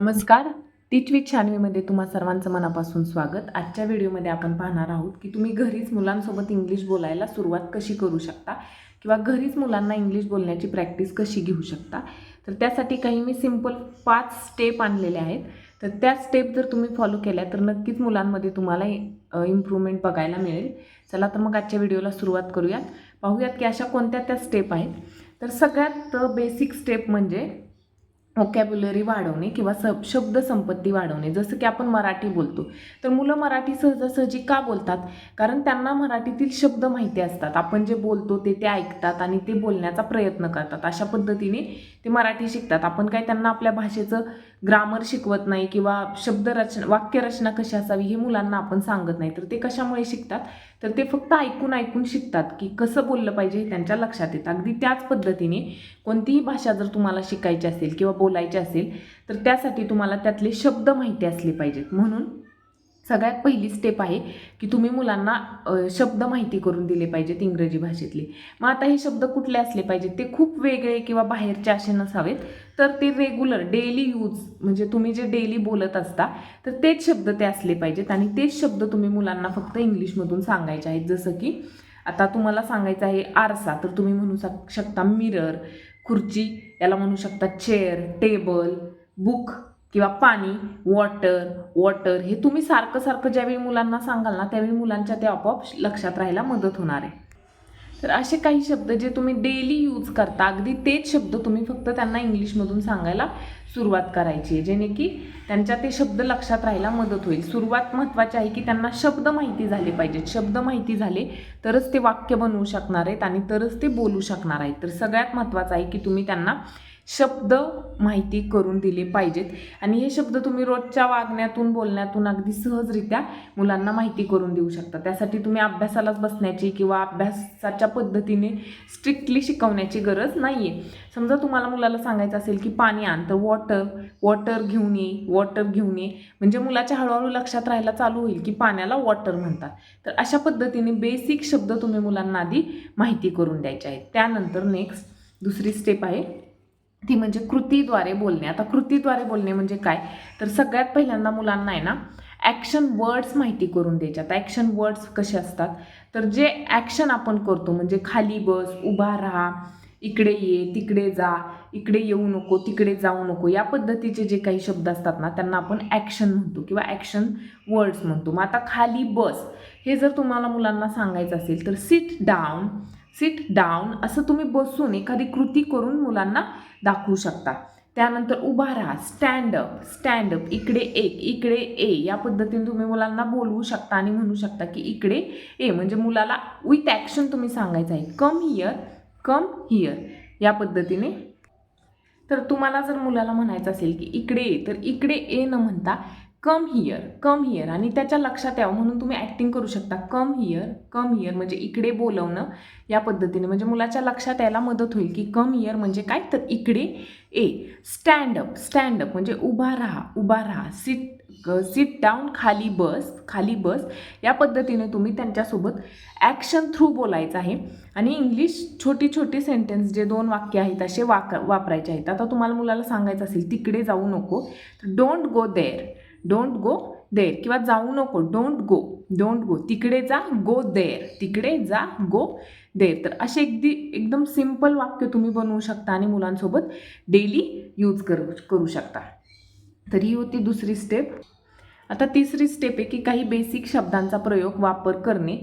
नमस्कार. टीचविक छानवीमध्ये तुम्हा सर्वांचं मनापासून स्वागत. आजच्या व्हिडिओमध्ये आपण पाहणार आहोत की तुम्ही घरीच मुलांसोबत इंग्लिश बोलायला सुरुवात कशी करू शकता किंवा घरीच मुलांना इंग्लिश बोलण्याची प्रॅक्टिस कशी घेऊ शकता? तर त्यासाठी काही मी सिंपल पाच स्टेप आणलेले आहेत. तर त्या स्टेप जर तुम्ही फॉलो केल्या तर नक्कीच मुलांमध्ये तुम्हाला इम्प्रूव्हमेंट बघायला मिळेल. चला तर मग आजच्या व्हिडिओला सुरुवात करूयात. पाहूयात की अशा कोणत्या त्या स्टेप आहेत. तर सगळ्यात बेसिक स्टेप म्हणजे वोकॅब्युलरी वाढवणे किंवा स शब्द संपत्ती वाढवणे जसं की आपण मराठी बोलतो. तर मुलं मराठी सहजासहजी का बोलतात? कारण त्यांना मराठीतील शब्द माहिती असतात. आपण जे बोलतो ते ते ऐकतात आणि ते बोलण्याचा प्रयत्न करतात. अशा पद्धतीने ते मराठी शिकतात. आपण काय त्यांना आपल्या भाषेचं ग्रामर शिकवत नाही किंवा शब्दरचना वाक्यरचना कशी असावी हे मुलांना आपण सांगत नाही. तर ते कशामुळे शिकतात? तर ते फक्त ऐकून ऐकून शिकतात की कसं बोललं पाहिजे हे त्यांच्या लक्षात येतं. अगदी त्याच पद्धतीने कोणतीही भाषा जर तुम्हाला शिकायची असेल किंवा बोलायची असेल तर त्यासाठी तुम्हाला त्यातले शब्द माहिती असले पाहिजेत. म्हणून सगळ्यात पहिली स्टेप आहे की तुम्ही मुलांना शब्द माहिती करून दिले पाहिजेत इंग्रजी भाषेतले. मग आता हे शब्द कुठले असले पाहिजेत? ते खूप वेगळे किंवा बाहेरचे असे नसावेत. तर ते रेग्युलर डेली यूज म्हणजे तुम्ही जे डेली बोलत असता तर तेच शब्द ते असले पाहिजेत. आणि तेच शब्द तुम्ही मुलांना फक्त इंग्लिशमधून सांगायचे आहेत. जसं की आता तुम्हाला सांगायचं आहे आरसा तर तुम्ही म्हणू शक शकता मिरर खुर्ची याला म्हणू शकता चेअर टेबल बुक किंवा पाणी वॉटर वॉटर हे तुम्ही सारखं सारखं ज्यावेळी मुलांना सांगाल ना त्यावेळी मुलांच्या ते आपोआप लक्षात राहायला मदत होणार आहे. तर असे काही शब्द जे तुम्ही डेली यूज करता अगदी तेच शब्द तुम्ही फक्त त्यांना इंग्लिशमधून सांगायला सुरुवात करायची आहे जेणे की त्यांच्या ते शब्द लक्षात राहायला मदत होईल. सुरुवात महत्त्वाची आहे की त्यांना शब्द माहिती झाले पाहिजेत. शब्द माहिती झाले तरच ते वाक्य बनवू शकणार आहेत आणि तरच ते बोलू शकणार आहेत. तर सगळ्यात महत्त्वाचं आहे की तुम्ही त्यांना शब्द माहिती करून दिले पाहिजेत. आणि हे शब्द तुम्ही रोजच्या वागण्यातून बोलण्यातून अगदी सहजरित्या मुलांना माहिती करून देऊ शकता. त्यासाठी तुम्ही अभ्यासालाच बसण्याची किंवा अभ्यासाच्या पद्धतीने स्ट्रिक्टली शिकवण्याची गरज नाही आहे समजा तुम्हाला मुलाला सांगायचं असेल की पाणी आण. तर वॉटर वॉटर घेऊन ये वॉटर घेऊन ये. म्हणजे मुलाच्या हळूहळू लक्षात राहायला चालू होईल की पाण्याला वॉटर म्हणतात. तर अशा पद्धतीने बेसिक शब्द तुम्ही मुलांना आधी माहिती करून द्यायचे आहेत. त्यानंतर नेक्स्ट दुसरी स्टेप आहे ती म्हणजे कृतीद्वारे बोलणे. आता कृतीद्वारे बोलणे म्हणजे काय? तर सगळ्यात पहिल्यांदा मुलांना आहे ना ॲक्शन वर्ड्स माहिती करून द्यायच्या. आता ॲक्शन वर्ड्स कसे असतात? तर जे ॲक्शन आपण करतो म्हणजे खाली बस उभा राहा इकडे ये तिकडे जा इकडे येऊ नको तिकडे जाऊ नको या पद्धतीचे जे काही शब्द असतात ना त्यांना आपण ॲक्शन म्हणतो किंवा ॲक्शन वर्ड्स म्हणतो. मग आता खाली बस हे जर तुम्हाला मुलांना सांगायचं असेल तर सिट डाऊन सिट डाऊन असं तुम्ही बसून एखादी कृती करून मुलांना दाखवू शकता. त्यानंतर उभा राहा. स्टँडअप स्टँडअप इकडे एक इकडे ए. या पद्धतीने तुम्ही मुलांना बोलवू शकता आणि म्हणू शकता की इकडे ए. म्हणजे मुलाला विथ ॲक्शन तुम्ही सांगायचं आहे. कम हिअर कम हियर या पद्धतीने. तर तुम्हाला जर मुलाला म्हणायचं असेल की इकडे ए तर इकडे ए न म्हणता कम हिअर कम हिअर आणि त्याच्या लक्षात यावं. म्हणून तुम्ही ॲक्टिंग करू शकता. कम हिअर कम हिअर म्हणजे इकडे बोलवणं या पद्धतीने. म्हणजे मुलाच्या लक्षात यायला मदत होईल की कम हिअर म्हणजे काय? तर इकडे ए स्टँडअप स्टँडअप म्हणजे उभा राहा उभा राहा. सिट सिट डाऊन खाली बस खाली बस. या पद्धतीने तुम्ही त्यांच्यासोबत ॲक्शन थ्रू बोलायचं आहे. आणि इंग्लिश छोटी छोटी सेंटेन्स जे दोन वाक्य आहेत असे वाक वापरायचे आहेत. आता तुम्हाला मुलाला सांगायचं असेल तिकडे जाऊ नको. Don't go there don't go there किंवा जाऊ नको. डोंट गो डोंट गो तिकडे जा गो देर तिकडे जा गो देर तर असे अगदी एकदम सिंपल वाक्य तुम्ही बनवू शकता आणि मुलांसोबत डेली यूज करू करू शकता. तर ही होती दुसरी स्टेप आता तिसरी स्टेप आहे की काही बेसिक शब्दांचा प्रयोग वापर करणे.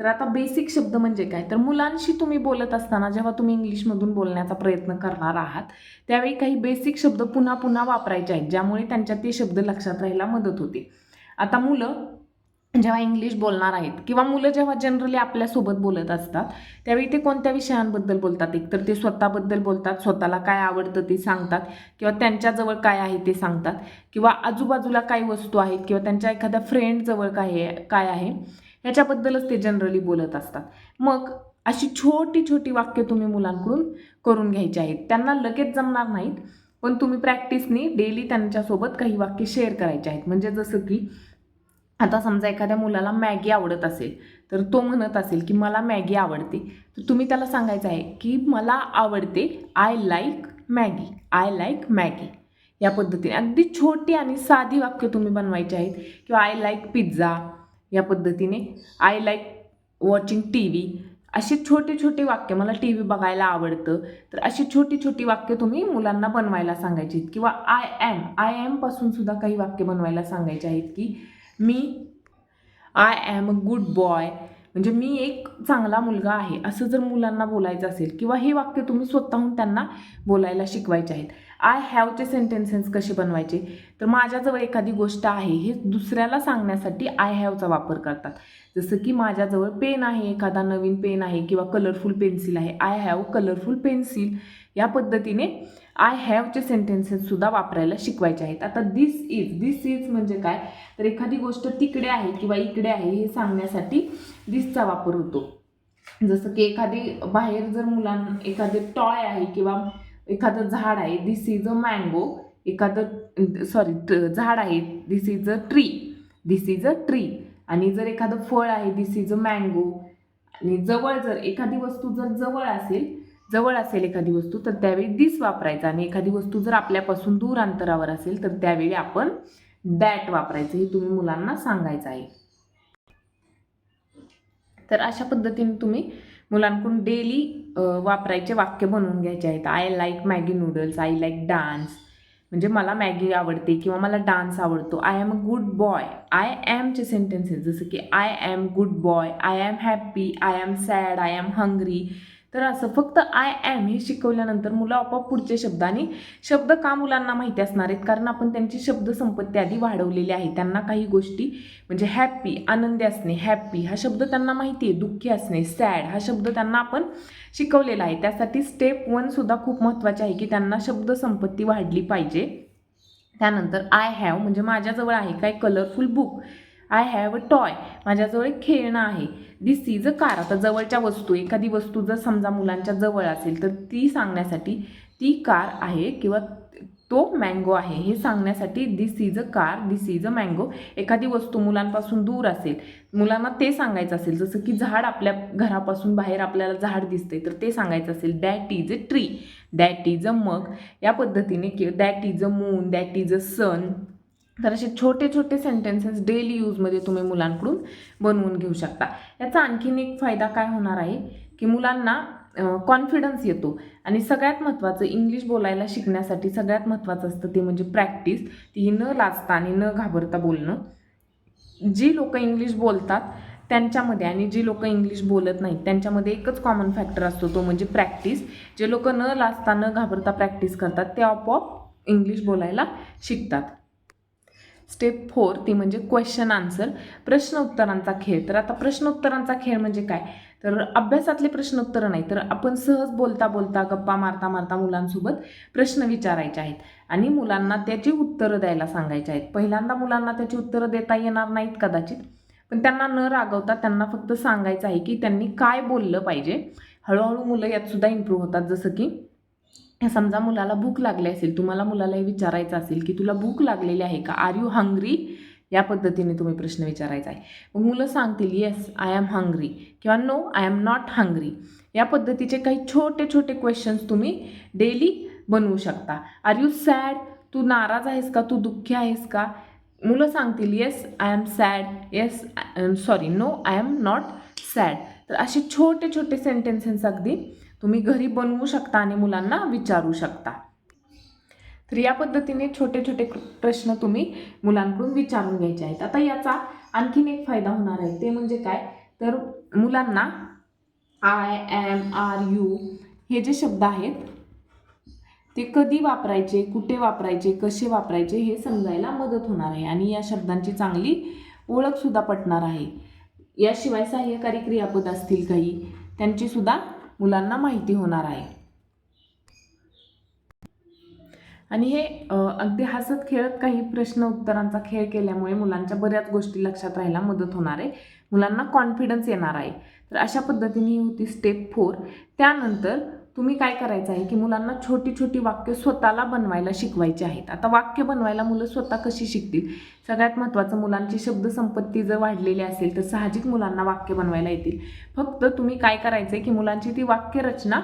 तर आता बेसिक शब्द म्हणजे काय? तर मुलांशी तुम्ही बोलत असताना जेव्हा तुम्ही इंग्लिशमधून बोलण्याचा प्रयत्न करणार आहात त्यावेळी काही बेसिक शब्द पुन्हा पुन्हा वापरायचे आहेत ज्यामुळे त्यांच्या ते शब्द लक्षात राहायला मदत होते. आता मुलं जेव्हा इंग्लिश बोलणार आहेत किंवा मुलं जेव्हा जनरली आपल्यासोबत बोलत असतात त्यावेळी ते कोणत्या विषयांबद्दल बोलतात? एकतर ते स्वतःबद्दल बोलतात स्वतःला काय आवडतं ते सांगतात किंवा त्यांच्याजवळ काय आहे ते सांगतात किंवा आजूबाजूला काय वस्तू आहेत किंवा त्यांच्या एखाद्या फ्रेंडजवळ काय काय आहे ह्याच्याबद्दलच ते जनरली बोलत असतात. मग अशी छोटी छोटी वाक्य तुम्ही मुलांकडून करून घ्यायची आहेत. त्यांना लगेच जमणार नाहीत पण तुम्ही प्रॅक्टिसनी डेली त्यांच्यासोबत काही वाक्य शेअर करायचे आहेत. म्हणजे जसं की आता समजा एखाद्या मुलाला मॅगी आवडत असेल तर तो म्हणत असेल की मला मॅगी आवडते. तर तुम्ही त्याला सांगायचं आहे की मला आवडते I like Maggi I like Maggi. या पद्धतीने. अगदी छोटी आणि साधी वाक्य तुम्ही बनवायची आहेत. किंवा आय लाईक पिझ्झा या पद्धतीने. I like watching T V असे छोटे छोटे वाक्य मला टी व्ही बघायला आवडतं. तर अशी छोटी छोटी वाक्य तुम्ही मुलांना बनवायला सांगायची आहेत. किंवा आय ॲम आय ॲमपासून सुद्धा काही वाक्य बनवायला सांगायचे आहेत की मी I am a good boy म्हणजे मी एक चांगला मुलगा आहे असं जर मुलांना बोलायचं असेल किंवा हे वाक्य तुम्ही स्वतःहून त्यांना बोलायला शिकवायचे आहेत. आय हॅवचे सेंटेन्सेस कसे बनवायचे? तर माझ्याजवळ एखादी गोष्ट आहे हे दुसऱ्याला सांगण्यासाठी आय हॅवचा वापर करतात. जसं की माझ्याजवळ पेन आहे एखादा नवीन पेन आहे किंवा कलरफुल पेन्सिल आहे. आय हॅव कलरफुल पेन्सिल या पद्धतीने आय हॅवचे सेंटेन्सेससुद्धा वापरायला शिकवायचे आहेत. आता दिस इज दिस इज म्हणजे काय? तर एखादी गोष्ट तिकडे आहे किंवा इकडे आहे हे सांगण्यासाठी दिसचा वापर होतो. जसं की एखादी बाहेर जर मुलां एखादे टॉय आहे किंवा एखादं झाड आहे दिस इज अ मँगो एखादं सॉरी झाड आहे this is a tree this is a tree आणि जर एखादं फळ आहे दिस इज अ मँगो आणि जवळ जर एखादी वस्तू जर जवळ असेल जवळ असेल एखादी वस्तू तर त्यावेळी दिस वापरायचा. आणि एखादी वस्तू जर आपल्यापासून दूर अंतरावर असेल तर त्यावेळी आपण दॅट वापरायचं हे तुम्ही मुलांना सांगायचं आहे. तर अशा पद्धतीने तुम्ही मुलांकडून डेली वापरायचे वाक्य बनवून घ्यायचे आहेत. I like Maggi noodles I like dance म्हणजे मला मॅगी आवडते किंवा मला डान्स आवडतो. I am a good boy I ॲमचे sentences जसं की I am good boy I am happy I am sad I am hungry तर असं फक्त आय ॲम हे शिकवल्यानंतर मुलं आपोआप पुढचे शब्द आणि शब्द का मुलांना माहिती असणार आहेत? कारण आपण त्यांची शब्दसंपत्ती आधी वाढवलेली आहे. त्यांना काही गोष्टी म्हणजे हॅप्पी आनंदी असणे हॅप्पी हा शब्द त्यांना माहिती आहे. दुःखी असणे सॅड हा शब्द त्यांना आपण शिकवलेला आहे. त्यासाठी स्टेप वनसुद्धा खूप महत्त्वाचे आहे की त्यांना शब्दसंपत्ती वाढली पाहिजे. त्यानंतर आय हॅव म्हणजे माझ्याजवळ आहे काय colourful book I have a toy माझ्याजवळ एक खेळणं आहे. दिस इज अ कार आता जवळच्या वस्तू एखादी वस्तू जर समजा मुलांच्या जवळ असेल तर ती सांगण्यासाठी ती कार आहे किंवा तो मँगो आहे. हे सांगण्यासाठी this is a car this is a mango एखादी वस्तू मुलांपासून दूर असेल मुलांना ते सांगायचं असेल जसं की झाड आपल्या घरापासून बाहेर आपल्याला झाड दिसते तर ते सांगायचं असेल that is a tree that is a मग या पद्धतीने की that is a moon that is a sun तर असे छोटे छोटे सेंटेन्सेस डेली यूजमध्ये तुम्ही मुलांकडून बनवून घेऊ शकता. याचा आणखीन एक फायदा काय होणार आहे? की मुलांना कॉन्फिडन्स येतो. आणि सगळ्यात महत्त्वाचं इंग्लिश बोलायला शिकण्यासाठी सगळ्यात महत्त्वाचं असतं ते म्हणजे प्रॅक्टिस ती न लाजता आणि न घाबरता बोलणं. जी लोक इंग्लिश बोलतात त्यांच्यामध्ये आणि जी लोक इंग्लिश बोलत नाहीत त्यांच्यामध्ये एकच कॉमन फॅक्टर असतो तो म्हणजे प्रॅक्टिस जे लोक न लाजता न घाबरता प्रॅक्टिस करतात ते आपोआप इंग्लिश बोलायला शिकतात. स्टेप फोर ती म्हणजे क्वेश्चन आन्सर प्रश्न उत्तरांचा खेळ. तर आता प्रश्न उत्तरांचा खेळ म्हणजे काय? तर अभ्यासातले प्रश्न उत्तरं नाही तर आपण सहज बोलता बोलता गप्पा मारता मारता मुलांसोबत प्रश्न विचारायचे आहेत. आणि मुलांना त्याची उत्तरं द्यायला सांगायचे आहेत. पहिल्यांदा मुलांना त्याची उत्तरं देता येणार नाहीत कदाचित. पण त्यांना न रागवता त्यांना फक्त सांगायचं आहे की त्यांनी काय बोललं पाहिजे. हळूहळू मुलं यातसुद्धा इम्प्रूव्ह होतात. जसं की समजा मुलाला भूक लागली असेल तुम्हाला मुलालाही विचारायचं असेल की तुला भूक लागलेली आहे का? आर यू हंग्री या पद्धतीने तुम्ही प्रश्न विचारायचा आहे. मग मुलं सांगतील येस आय एम हंग्री किंवा no I am not hungry या पद्धतीचे काही छोटे छोटे क्वेश्चन्स तुम्ही डेली बनवू शकता. आर यू सॅड तू नाराज आहेस का? तू दुःखी आहेस का? मुलं सांगतील yes I am sad yes sorry no I am not sad तर असे छोटे छोटे सेंटेन्सेस अगदी तुम्ही घरी बनवू शकता आणि मुलांना विचारू शकता. तर या पद्धतीने छोटे छोटे प्रश्न तुम्ही मुलांकडून विचारून घ्यायचे आहेत. आता याचा आणखीन एक फायदा होणार आहे. ते म्हणजे काय? तर मुलांना आय ॲम आर यू हे जे शब्द आहेत ते कधी वापरायचे कुठे वापरायचे कसे वापरायचे हे समजायला मदत होणार आहे. आणि या शब्दांची चांगली ओळखसुद्धा पटणार आहे. याशिवाय सहाय्यकारी क्रियापद असतील काही त्यांचीसुद्धा मुलांना माहिती होणार आहे. आणि हे अगदी हसत खेळत काही प्रश्न उत्तरांचा खेळ केल्यामुळे मुलांच्या बऱ्याच गोष्टी लक्षात राहायला मदत होणार आहे. मुलांना कॉन्फिडन्स येणार आहे. तर अशा पद्धतीने होती स्टेप फोर त्यानंतर तुम्ही काय करायचं आहे की मुलांना छोटी छोटी वाक्य स्वतःला बनवायला शिकवायची आहेत. आता वाक्य बनवायला मुलं स्वतः कशी शिकतील? सगळ्यात महत्त्वाचं मुलांची शब्दसंपत्ती जर वाढलेली असेल तर साहजिक मुलांना वाक्य बनवायला येतील. फक्त तुम्ही काय करायचं आहे की मुलांची ती वाक्यरचना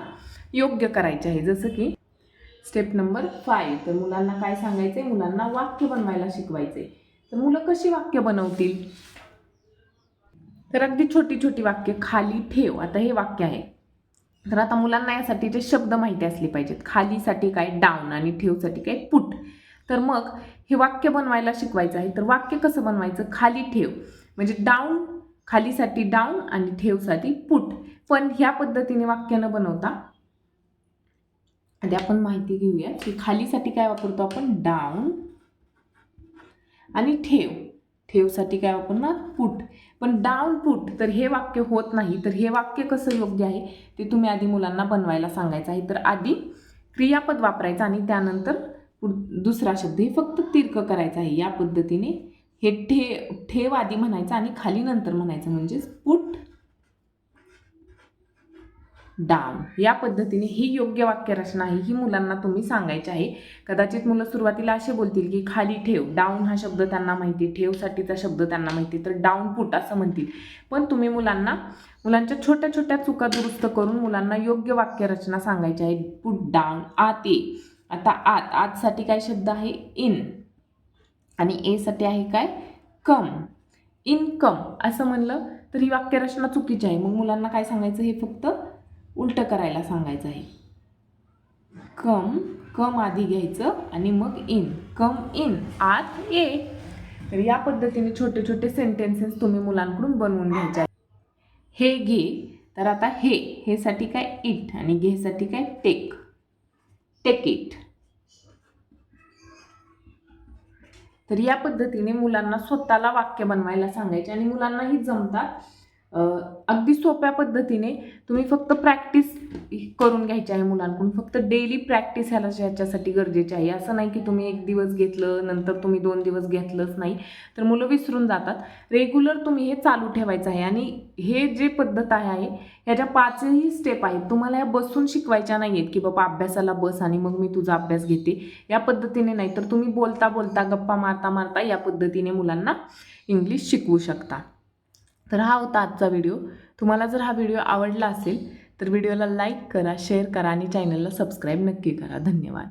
योग्य करायची आहे. जसं की स्टेप नंबर फाय तर मुलांना काय सांगायचंय? मुलांना वाक्य बनवायला शिकवायचंय. तर मुलं कशी वाक्य बनवतील? तर अगदी छोटी छोटी वाक्य खाली ठेव. आता हे वाक्य आहे. तर आता मुलांना यासाठीचे शब्द माहिती असले पाहिजेत खालीसाठी काय डाऊन आणि ठेवसाठी काय पुट तर मग हे वाक्य बनवायला शिकवायचं आहे. तर वाक्य कसं बनवायचं? खाली ठेव. म्हणजे डाऊन खालीसाठी डाऊन आणि ठेवसाठी पुट पण ह्या पद्धतीने वाक्य न बनवता आधी आपण माहिती घेऊया की खालीसाठी काय वापरतो आपण? डाऊन आणि ठेव. ठेवसाठी काय वापरणार पुट पण डाऊन पुट तर हे वाक्य होत नाही. तर हे वाक्य कसं योग्य आहे? ते तुम्ही आधी मुलांना बनवायला सांगायचं आहे. तर आधी क्रियापद वापरायचं आणि त्यानंतर दुसरा शब्द हे फक्त तिरकं करायचं आहे. या पद्धतीने हे ठे ठेव आधी म्हणायचं आणि खाली नंतर म्हणायचं म्हणजेच पुट डाऊन या पद्धतीने ही योग्य वाक्यरचना आहे ही मुलांना तुम्ही सांगायची आहे. कदाचित मुलं सुरुवातीला असे बोलतील की खाली ठेव डाऊन हा शब्द त्यांना माहिती ठेवसाठीचा शब्द त्यांना माहिती तर डाऊन पुट असं म्हणतील. पण तुम्ही मुलांना मुलांच्या छोट्या छोट्या चुका दुरुस्त करून मुलांना योग्य वाक्यरचना सांगायची आहे. पुट डाऊन आत ये आता आत आतसाठी काय शब्द आहे? इन. आणि एसाठी आहे काय? कम. इनकम असं म्हणलं तर ही वाक्यरचना चुकीची आहे. मग मुलांना काय सांगायचं? हे फक्त उलटं करायला सांगायचं आहे. कम कम आधी घ्यायचं आणि मग इन. कम इन आत ये. तर या पद्धतीने छोटे छोटे सेंटेन्सेस तुम्ही मुलांकडून बनवून घ्यायचे हे घे तर आता हे हे साठी काय इट आणि घेसाठी काय टेक टेक इट तर या पद्धतीने मुलांना स्वतःला वाक्य बनवायला सांगायचे आणि मुलांनाही जमतात. अगदी सोप्या पद्धतीने तुम्ही फक्त प्रॅक्टिस करून घ्यायची आहे मुलांकडून. फक्त डेली प्रॅक्टिस ह्याला ह्याच्यासाठी गरजेची आहे. असं नाही की तुम्ही एक दिवस घेतलं नंतर तुम्ही दोन दिवस घेतलंच नाही. तर मुलं विसरून जातात. रेग्युलर तुम्ही हे चालू ठेवायचं आहे आणि हे जे पद्धत आहे आहे ह्याच्या पाचही स्टेप आहेत. तुम्हाला या बसून शिकवायच्या नाही आहेत की बाबा अभ्यासाला बस आणि मग मी तुझा अभ्यास घेते. या पद्धतीने नाही. तर तुम्ही बोलता बोलता गप्पा मारता मारता या पद्धतीने मुलांना इंग्लिश शिकवू शकता. तर हा होता आजचा व्हिडिओ. तुम्हाला जर हा व्हिडिओ आवडला असेल तर व्हिडिओला लाईक करा शेअर करा आणि चॅनलला सबस्क्राईब नक्की करा. धन्यवाद.